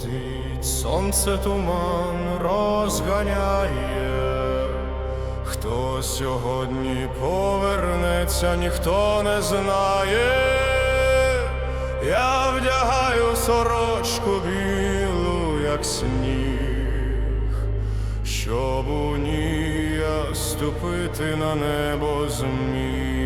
сходить, сонце туман розганяє. Хто сьогодні повернеться, ніхто не знає. Я вдягаю сорочку білу, як сніг, щоб у ній я ступити на небо зміг.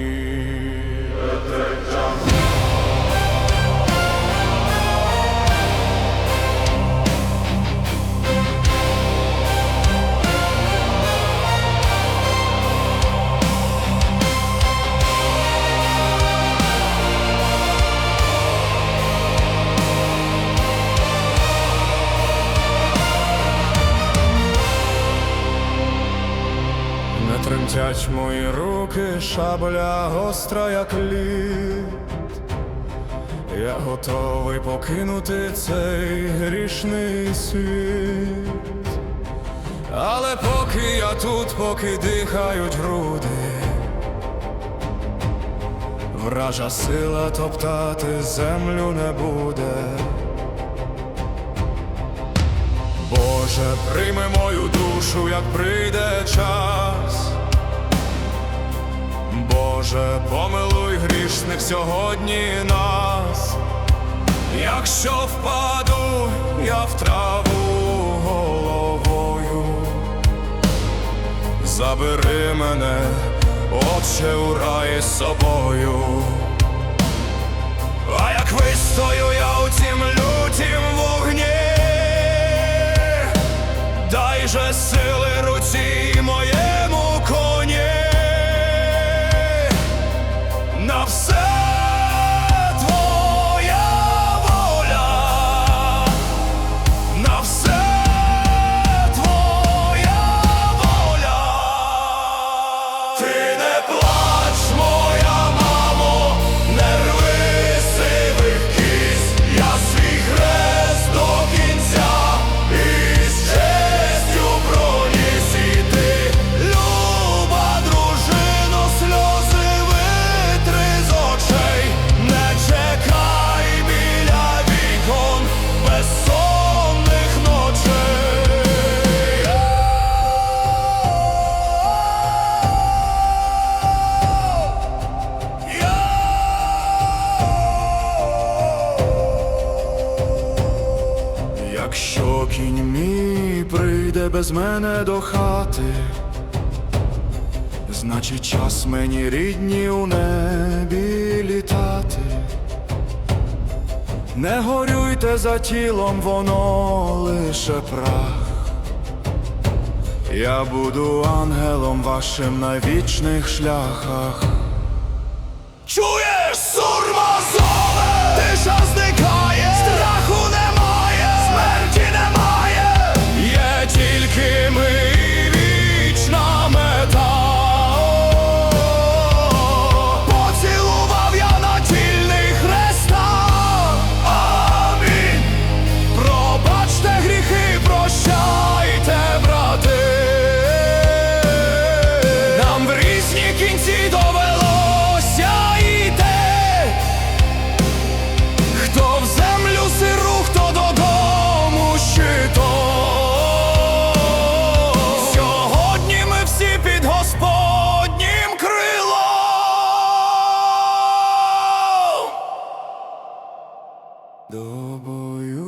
Тремтять мої руки, шабля гостра, як лід. Я готовий покинути цей грішний світ. Але поки я тут, поки дихають груди, вража сила топтати землю не буде. Боже, прийми мою душу, як прийде час. Боже, помилуй грішних сьогодні нас. Якщо впаду я в траву головою, забери мене, Отче, у рай з собою. А як вистою я у цім лютім вогні, дай же сили руці Якщо кінь мій прийде без мене до хати, значить час мені рідні у небі літати. Не горюйте за тілом, воно лише прах. Я буду ангелом вашим на вічних шляхах. Чуєш, сурма Тобою